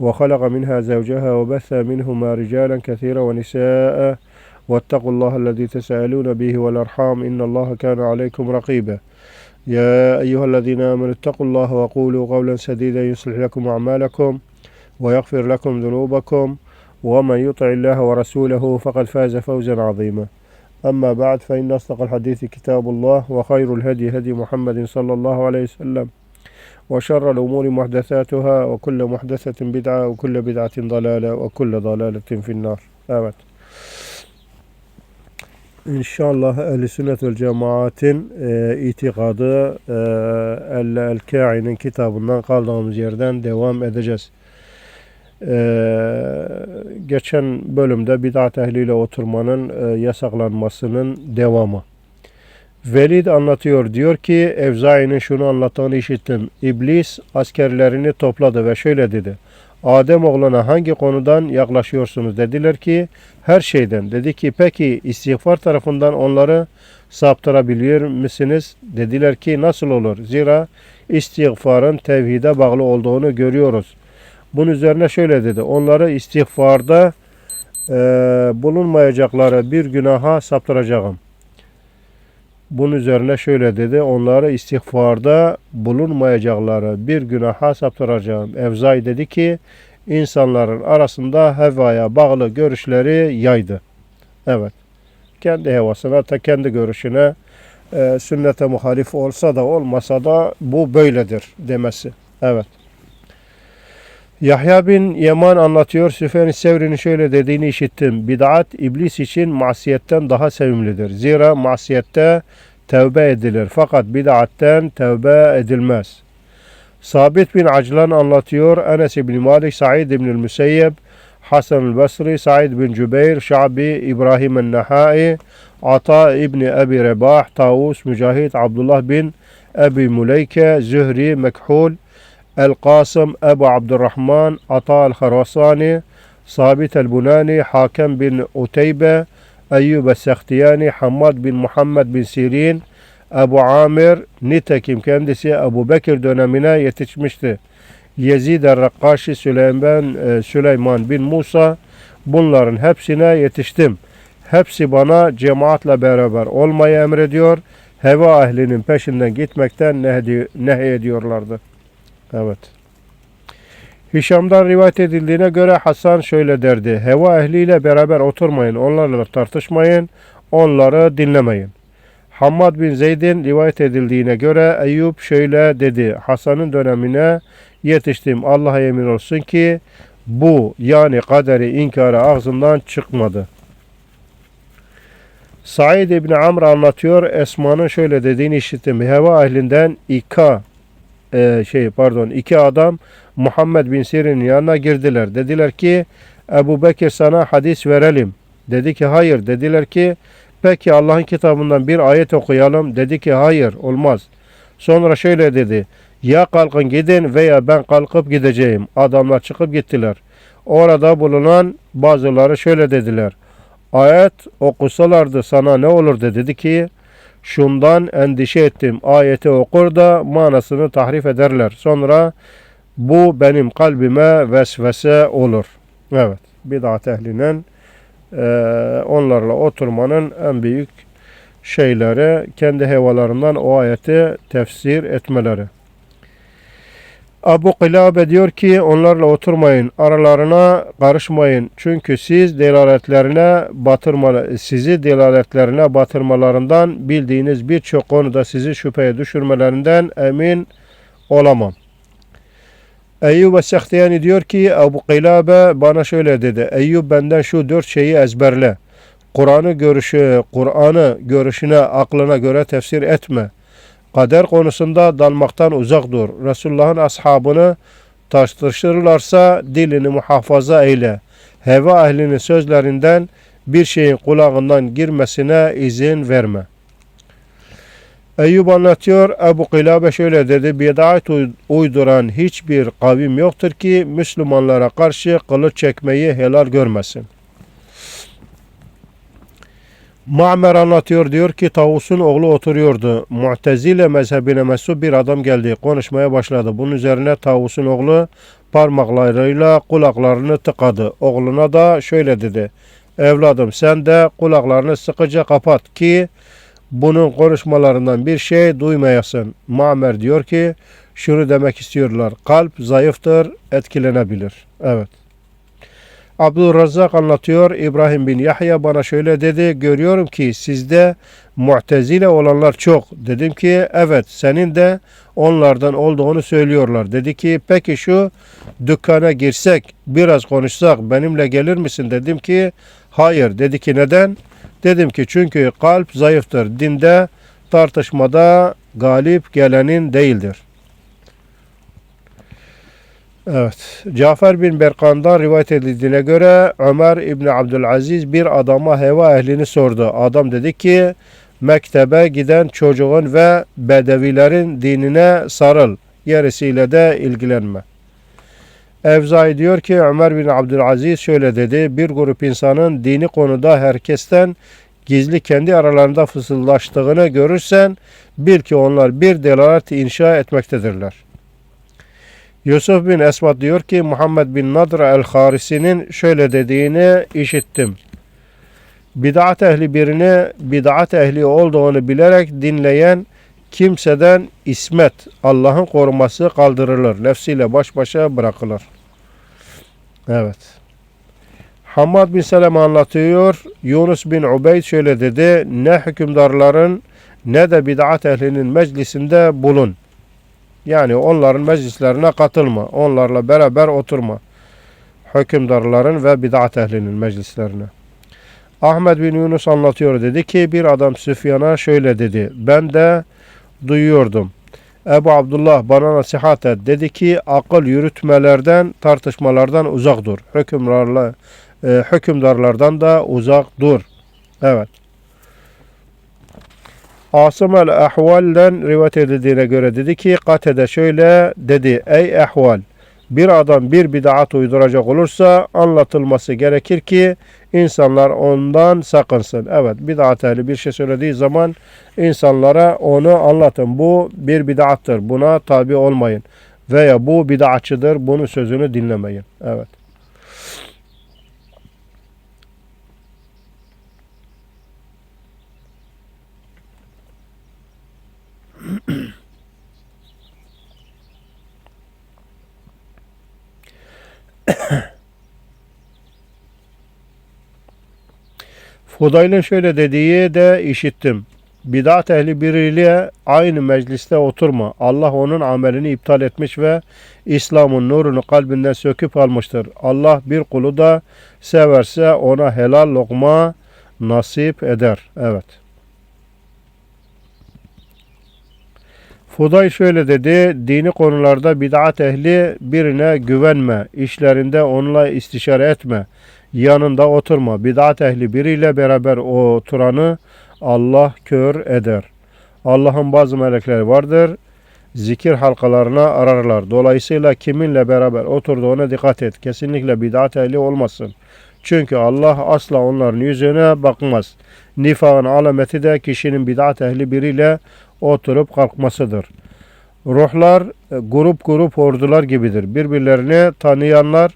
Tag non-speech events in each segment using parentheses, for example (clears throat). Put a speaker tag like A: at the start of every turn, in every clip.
A: وخلق منها زوجها وبث منهما رجالا كثيرا ونساء. واتقوا الله الذي تسألون به والأرحام إن الله كان عليكم رقيبا. يا أيها الذين آمنوا اتقوا الله وقولوا قولا سديدا يصلح لكم أعمالكم ويغفر لكم ذنوبكم. ومن يطع الله ورسوله فقد فاز فوزا عظيما. أما بعد فإن أصدق الحديث كتاب الله وخير الهدي هدي محمد صلى الله عليه وسلم. وشر الأمور محدثاتها وكل محدثة بدعة وكل بدعة ضلالة وكل ضلالة في النار Evet. İnşallah Ehl-i Sünnet vel Cemaat'in e, itikadı e, El- El-Kâ'i'nin kitabından kaldığımız yerden devam edeceğiz. E, geçen bölümde bid'at ehliyle oturmanın e, yasaklanmasının devamı. Velid anlatıyor diyor ki Evzai'nin şunu anlattığını işittim. İblis askerlerini topladı ve şöyle dedi. Adem oğluna hangi konudan yaklaşıyorsunuz dediler ki her şeyden. Dedi ki peki istiğfar tarafından onları saptırabiliyor misiniz? Dediler ki nasıl olur? Zira istiğfarın tevhide bağlı olduğunu görüyoruz. Bunun üzerine şöyle dedi. Onları istiğfarda e, bulunmayacakları bir günaha saptıracağım. Bunun üzerine şöyle dedi. Onları istiğfarda bulunmayacakları bir günaha saptıracağım. Evzai dedi ki insanların arasında hevaya bağlı görüşleri yaydı. Evet. Kendi hevasına, ta kendi görüşüne e, sünnete muhalif olsa da olmasa da bu böyledir demesi. Evet. Yahya bin Yaman anlatıyor. Süfyan-ı Sevri'nin şöyle dediğini işittim. Bid'at iblis için masiyetten daha sevimlidir. Zira masiyette tevbe edilir. Fakat bid'atten tevbe edilmez. Sabit bin Aclan anlatıyor. Enes bin Malik, Said bin Müseyyeb, Hasan el-Basri, Said bin Cübeyr, Şabi, İbrahim el-Nahai, Ata İbni Ebi Rebah, Tavus, Mücahit, Abdullah bin Ebi Muleyke, Zühri, Mekhul, El-Kasım Ebu Abdurrahman Atal Harasani Sabit el-Bunani Hakem bin Uteybe Eyyub el-Sehtiyani Hammad bin Muhammed bin Sirin Ebu Amir nitekim kendisi Ebu Bekir dönemine yetişmişti. Yezid el-Rakkaşi Süleyman, e, Süleyman bin Musa bunların hepsine yetiştim. Hepsi bana cemaatle beraber olmayı emrediyor. Heva ahlinin peşinden gitmekten nehy ediyorlardı. Evet. Hişam'dan rivayet edildiğine göre Hasan şöyle derdi. Heva ehliyle beraber oturmayın, onlarla tartışmayın, onları dinlemeyin. Hammad bin Zeyd'in rivayet edildiğine göre Eyüp şöyle dedi. Hasan'ın dönemine yetiştim. Allah'a yemin olsun ki bu yani kaderi inkarı ağzından çıkmadı. Said İbni Amr anlatıyor. Esma'nın şöyle dediğini işittim. Heva ehlinden İka e, şey pardon iki adam Muhammed bin Sirin'in yanına girdiler. Dediler ki Ebu Bekir sana hadis verelim. Dedi ki hayır. Dediler ki peki Allah'ın kitabından bir ayet okuyalım. Dedi ki hayır olmaz. Sonra şöyle dedi. Ya kalkın gidin veya ben kalkıp gideceğim. Adamlar çıkıp gittiler. Orada bulunan bazıları şöyle dediler. Ayet okusalardı sana ne olurdu dedi ki şundan endişe ettim. Ayeti okur da manasını tahrif ederler. Sonra bu benim kalbime vesvese olur. Evet. Bid'at ehlinin e, onlarla oturmanın en büyük şeyleri kendi hevalarından o ayeti tefsir etmeleri. Abu Kilabe diyor ki onlarla oturmayın, aralarına karışmayın. Çünkü siz delaletlerine batırma, sizi delaletlerine batırmalarından bildiğiniz birçok konuda sizi şüpheye düşürmelerinden emin olamam. Eyyub Sehtiyani diyor ki Abu Kilabe bana şöyle dedi. Eyyub benden şu dört şeyi ezberle. Kur'an'ı görüşü, Kur'an'ı görüşüne, aklına göre tefsir etme. Kader konusunda dalmaktan uzak dur. Resulullah'ın ashabını tartışırlarsa dilini muhafaza eyle. Heva ehlinin sözlerinden bir şeyin kulağından girmesine izin verme. Eyyub anlatıyor, Ebu Kilabe şöyle dedi, bid'at uyduran hiçbir kavim yoktur ki Müslümanlara karşı kılıç çekmeyi helal görmesin. Ma'mer anlatıyor diyor ki Tavus'un oğlu oturuyordu. Mu'tezile mezhebine mensup bir adam geldi. Konuşmaya başladı. Bunun üzerine Tavus'un oğlu parmaklarıyla kulaklarını tıkadı. Oğluna da şöyle dedi. Evladım sen de kulaklarını sıkıca kapat ki bunun konuşmalarından bir şey duymayasın. Ma'mer diyor ki şunu demek istiyorlar. Kalp zayıftır, etkilenebilir. Evet. Abdülrezzak anlatıyor. İbrahim bin Yahya bana şöyle dedi. Görüyorum ki sizde mu'tezile olanlar çok. Dedim ki evet senin de onlardan olduğunu söylüyorlar. Dedi ki peki şu dükkana girsek biraz konuşsak benimle gelir misin? Dedim ki hayır. Dedi ki neden? Dedim ki çünkü kalp zayıftır. Dinde tartışmada galip gelenin değildir. Evet. Cafer bin Berkan'dan rivayet edildiğine göre Ömer İbni Abdülaziz bir adama heva ehlini sordu. Adam dedi ki mektebe giden çocuğun ve bedevilerin dinine sarıl. Gerisiyle de ilgilenme. Evzai diyor ki Ömer bin Abdülaziz şöyle dedi. Bir grup insanın dini konuda herkesten gizli kendi aralarında fısıldaştığını görürsen bil ki onlar bir delalet inşa etmektedirler. Yusuf bin Esmat diyor ki Muhammed bin Nadr el-Harisi'nin şöyle dediğini işittim. Bid'at ehli birini bid'at ehli olduğunu bilerek dinleyen kimseden ismet, Allah'ın koruması kaldırılır. Nefsiyle baş başa bırakılır. Evet. Hammad bin Seleme anlatıyor. Yunus bin Ubeyd şöyle dedi. Ne hükümdarların ne de bid'at ehlinin meclisinde bulun. Yani onların meclislerine katılma. Onlarla beraber oturma. Hükümdarların ve bid'at ehlinin meclislerine. Ahmet bin Yunus anlatıyor dedi ki bir adam Süfyan'a şöyle dedi. Ben de duyuyordum. Ebu Abdullah bana nasihat et. Dedi ki akıl yürütmelerden, tartışmalardan uzak dur. Hükümdarla, e, hükümdarlardan da uzak dur. Evet. Asım el-Ahval'den rivayet edildiğine göre dedi ki Katede şöyle dedi. Ey Ahval bir adam bir bid'at uyduracak olursa anlatılması gerekir ki insanlar ondan sakınsın. Evet bid'at ehli bir şey söylediği zaman insanlara onu anlatın. Bu bir bid'attır. Buna tabi olmayın. Veya bu bid'atçıdır. Bunun sözünü dinlemeyin. Evet. (coughs) Fudayl'ın şöyle dediği de işittim. Bidat ehli biriyle aynı mecliste oturma. Allah onun amelini iptal etmiş ve İslam'ın nurunu kalbinden söküp almıştır. Allah bir kulu da severse ona helal lokma nasip eder. Evet. Fuday şöyle dedi, dini konularda bid'at ehli birine güvenme, işlerinde onunla istişare etme, yanında oturma. Bid'at ehli biriyle beraber oturanı Allah kör eder. Allah'ın bazı melekleri vardır, zikir halkalarına ararlar. Dolayısıyla kiminle beraber oturduğuna dikkat et. Kesinlikle bid'at ehli olmasın. Çünkü Allah asla onların yüzüne bakmaz. Nifakın alameti de kişinin bid'at ehli biriyle oturup kalkmasıdır. Ruhlar e, grup grup ordular gibidir. Birbirlerini tanıyanlar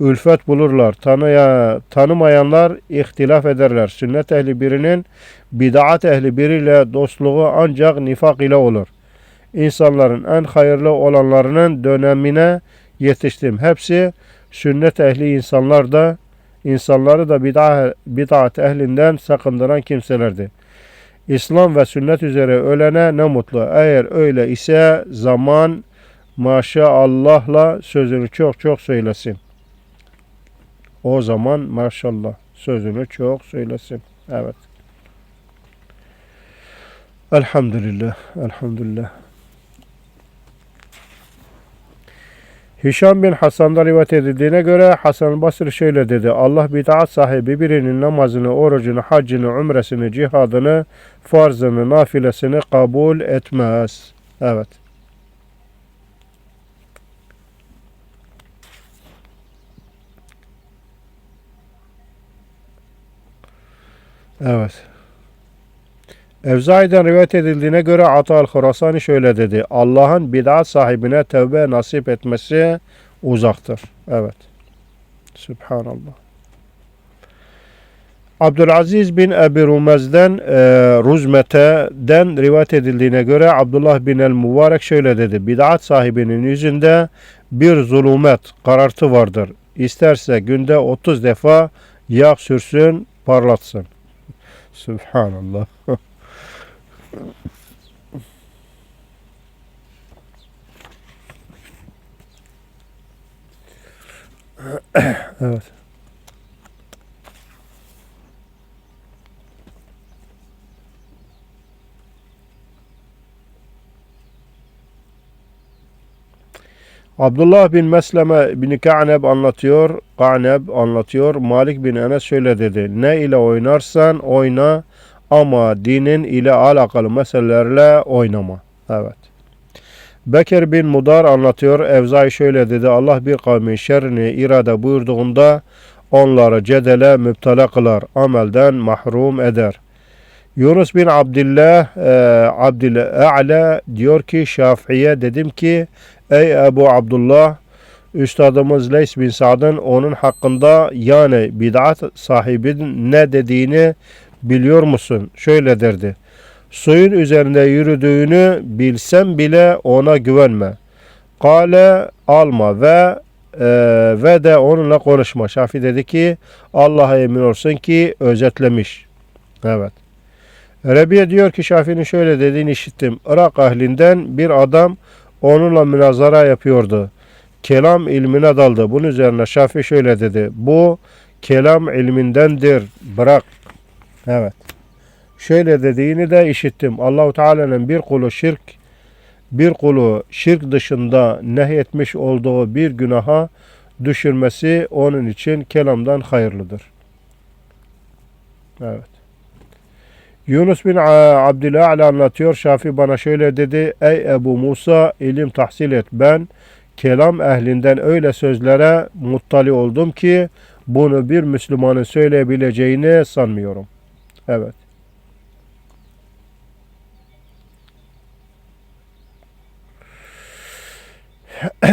A: ülfet bulurlar. Tanıya, tanımayanlar ihtilaf ederler. Sünnet ehli birinin bid'at ehli biriyle dostluğu ancak nifak ile olur. İnsanların en hayırlı olanlarının dönemine yetiştim. Hepsi sünnet ehli insanlar da insanları da bid'at ehlinden sakındıran kimselerdi. İslam ve sünnet üzere ölene ne mutlu. Eğer öyle ise zaman maşallahla sözünü çok çok söylesin. O zaman maşallah sözünü çok söylesin. Evet. Elhamdülillah. Elhamdülillah. Hişam bin Hasan'dan rivayet edildiğine göre Hasan Basri şöyle dedi. Allah bid'at sahibi birinin namazını, orucunu, haccını, umresini, cihadını, farzını, nafilesini kabul etmez. Evet. Evet. Evzai'den rivayet edildiğine göre Ata el-Khurasani şöyle dedi. Allah'ın bid'at sahibine tevbe nasip etmesi uzaktır. Evet. Subhanallah. Abdülaziz bin Ebi Rumez'den e, Ruzmete'den rivayet edildiğine göre Abdullah bin el-Mübarek şöyle dedi. Bid'at sahibinin yüzünde bir zulümet, karartı vardır. İsterse günde 30 defa yağ sürsün, parlatsın. Subhanallah. (laughs) evet. Abdullah bin Mesleme bin Ka'neb anlatıyor. Ka'neb anlatıyor. Malik bin Enes şöyle dedi. Ne ile oynarsan oyna ama dinin ile alakalı meselelerle oynama. Evet. Bekir bin Mudar anlatıyor. Evzai şöyle dedi. Allah bir kavmin şerrini irade buyurduğunda onları cedele müptela kılar. Amelden mahrum eder. Yunus bin Abdullah e, Abdullah A'la diyor ki Şafii'ye dedim ki ey Ebu Abdullah Üstadımız Leys bin Sa'd'ın onun hakkında yani bid'at sahibinin ne dediğini biliyor musun? Şöyle derdi. Suyun üzerinde yürüdüğünü bilsem bile ona güvenme. Kale alma ve e, ve de onunla konuşma. Şafi dedi ki Allah'a emin olsun ki özetlemiş. Evet. Rebiye diyor ki Şafi'nin şöyle dediğini işittim. Irak ahlinden bir adam onunla münazara yapıyordu. Kelam ilmine daldı. Bunun üzerine Şafi şöyle dedi. Bu kelam ilmindendir. Bırak. Evet. Şöyle dediğini de işittim. Allahu Teala'nın bir kulu şirk bir kulu şirk dışında nehyetmiş olduğu bir günaha düşürmesi onun için kelamdan hayırlıdır. Evet. Yunus bin Abdullah anlatıyor. Şafi bana şöyle dedi. Ey Ebu Musa ilim tahsil et. Ben kelam ehlinden öyle sözlere muttali oldum ki bunu bir Müslümanın söyleyebileceğini sanmıyorum. Evet. (clears throat)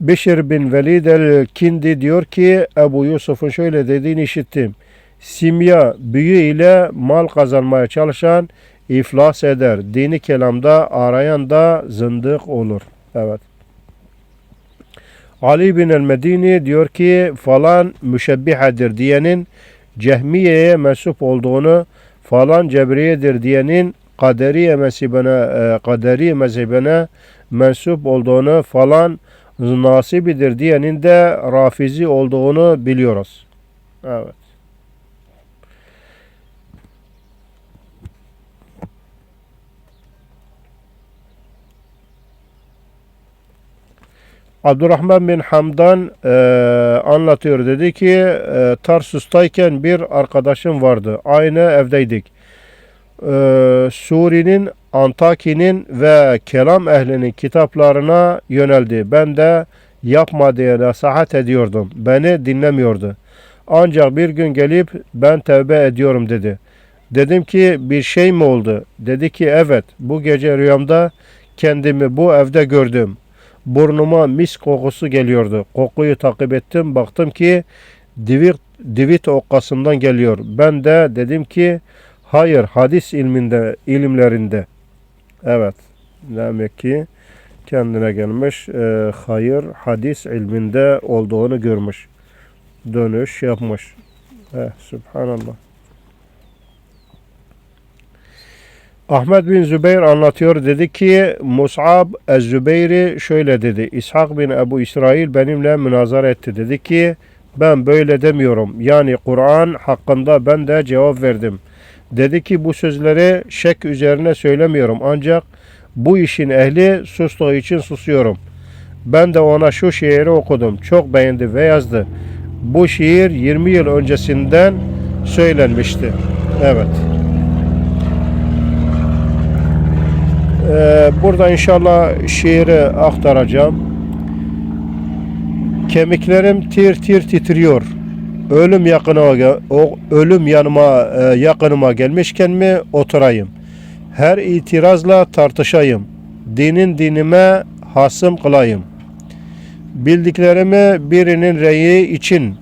A: Beşir bin Velid el-Kindi diyor ki Ebu Yusuf'un şöyle dediğini işittim. Simya büyü ile mal kazanmaya çalışan iflas eder. Dini kelamda arayan da zındık olur. Evet. Ali bin el-Medini diyor ki falan müşebbihedir diyenin Cehmiye'ye mensup olduğunu falan Cebriye'dir diyenin Kaderiye mezhebine, e, Kaderiye mezhebine mensup olduğunu falan nasibidir diyenin de rafizi olduğunu biliyoruz. Evet. Abdurrahman bin Hamdan e, anlatıyor. Dedi ki e, Tarsus'tayken bir arkadaşım vardı. Aynı evdeydik. E, Suri'nin, Antaki'nin ve kelam ehlinin kitaplarına yöneldi. Ben de yapma diye nasihat ediyordum. Beni dinlemiyordu. Ancak bir gün gelip ben tevbe ediyorum dedi. Dedim ki bir şey mi oldu? Dedi ki evet bu gece rüyamda kendimi bu evde gördüm burnuma mis kokusu geliyordu. Kokuyu takip ettim. Baktım ki divit, divit okkasından geliyor. Ben de dedim ki hayır hadis ilminde ilimlerinde. Evet. Demek ki kendine gelmiş e, hayır hadis ilminde olduğunu görmüş. Dönüş yapmış. Eh, Subhanallah. Ahmet bin Zübeyir anlatıyor dedi ki Mus'ab Ez-Zübeyri şöyle dedi. İshak bin Ebu İsrail benimle münazara etti. Dedi ki ben böyle demiyorum. Yani Kur'an hakkında ben de cevap verdim. Dedi ki bu sözleri şek üzerine söylemiyorum. Ancak bu işin ehli sustuğu için susuyorum. Ben de ona şu şiiri okudum. Çok beğendi ve yazdı. Bu şiir 20 yıl öncesinden söylenmişti. Evet. Ee, burada inşallah şiiri aktaracağım. Kemiklerim tir tir titriyor. Ölüm yakınıma o ölüm yanıma e, yakınıma gelmişken mi oturayım? Her itirazla tartışayım. Dinin dinime hasım kılayım. Bildiklerimi birinin reyi için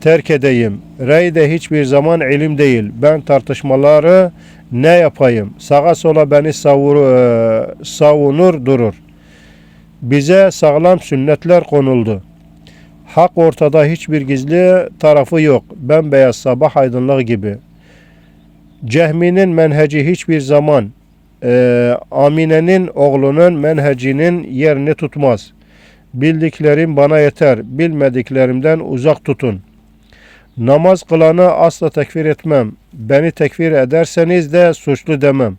A: terk edeyim. Rey de hiçbir zaman ilim değil. Ben tartışmaları ne yapayım? Sağa sola beni savur, e, savunur durur. Bize sağlam sünnetler konuldu. Hak ortada hiçbir gizli tarafı yok. Bembeyaz sabah aydınlığı gibi. Cehmi'nin menheci hiçbir zaman e, Amine'nin oğlunun menhecinin yerini tutmaz. Bildiklerim bana yeter. Bilmediklerimden uzak tutun. Namaz kılanı asla tekfir etmem. Beni tekfir ederseniz de suçlu demem.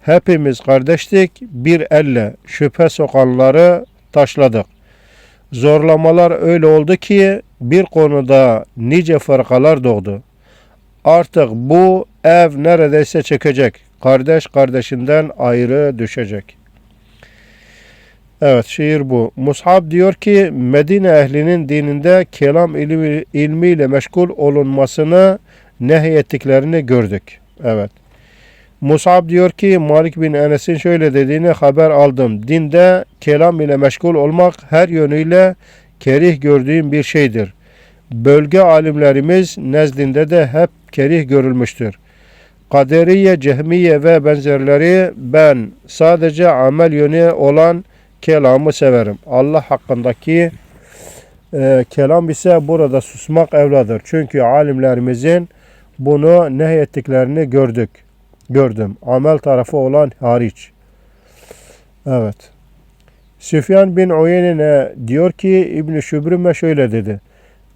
A: Hepimiz kardeştik. Bir elle şüphe sokanları taşladık. Zorlamalar öyle oldu ki bir konuda nice farkalar doğdu. Artık bu ev neredeyse çökecek. Kardeş kardeşinden ayrı düşecek. Evet şiir bu. Mus'ab diyor ki Medine ehlinin dininde kelam ilmi, ilmiyle meşgul olunmasını nehyettiklerini gördük. Evet. Mus'ab diyor ki Malik bin Enes'in şöyle dediğini haber aldım. Dinde kelam ile meşgul olmak her yönüyle kerih gördüğüm bir şeydir. Bölge alimlerimiz nezdinde de hep kerih görülmüştür. Kaderiye, Cehmiye ve benzerleri ben sadece amel yönü olan kelamı severim. Allah hakkındaki e, kelam ise burada susmak evladır. Çünkü alimlerimizin bunu nehyettiklerini gördük. Gördüm. Amel tarafı olan hariç. Evet. Süfyan bin Uyeyne diyor ki İbn Şübrüme şöyle dedi.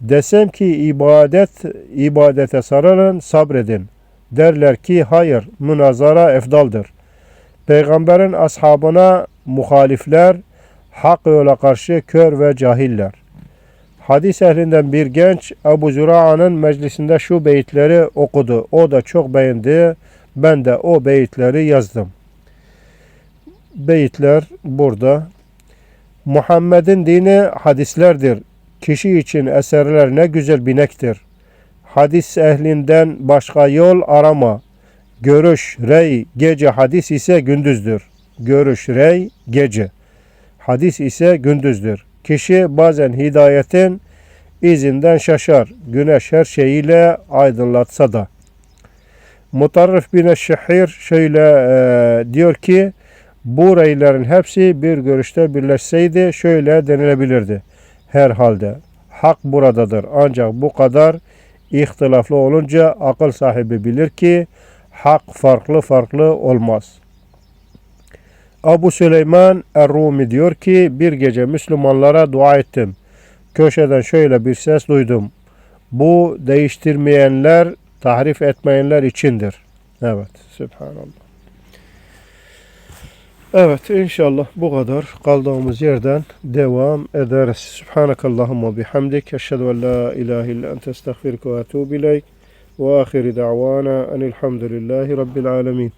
A: Desem ki ibadet ibadete sarılın sabredin. Derler ki hayır münazara efdaldır. Peygamberin ashabına muhalifler hak yola karşı kör ve cahiller. Hadis ehlinden bir genç Ebu Züra'nın meclisinde şu beyitleri okudu. O da çok beğendi. Ben de o beyitleri yazdım. Beyitler burada. Muhammed'in dini hadislerdir. Kişi için eserler ne güzel binektir. Hadis ehlinden başka yol arama. Görüş, rey, gece hadis ise gündüzdür. Görüş, rey, gece. Hadis ise gündüzdür. Kişi bazen hidayetin izinden şaşar. Güneş her şeyiyle aydınlatsa da. Mutarrif bin Şehir şöyle e, diyor ki bu reylerin hepsi bir görüşte birleşseydi şöyle denilebilirdi. Herhalde hak buradadır. Ancak bu kadar ihtilaflı olunca akıl sahibi bilir ki hak farklı farklı olmaz. Abu Süleyman Er-Rumi diyor ki bir gece Müslümanlara dua ettim. Köşeden şöyle bir ses duydum. Bu değiştirmeyenler, tahrif etmeyenler içindir. Evet, Subhanallah. Evet, inşallah bu kadar. Kaldığımız yerden devam ederiz. Subhanakallahumma bihamdik. Eşhedü en la ilahe illa ente estağfirke ve etûbü ileyk. Ve ahiri da'vana enilhamdülillahi rabbil alemin.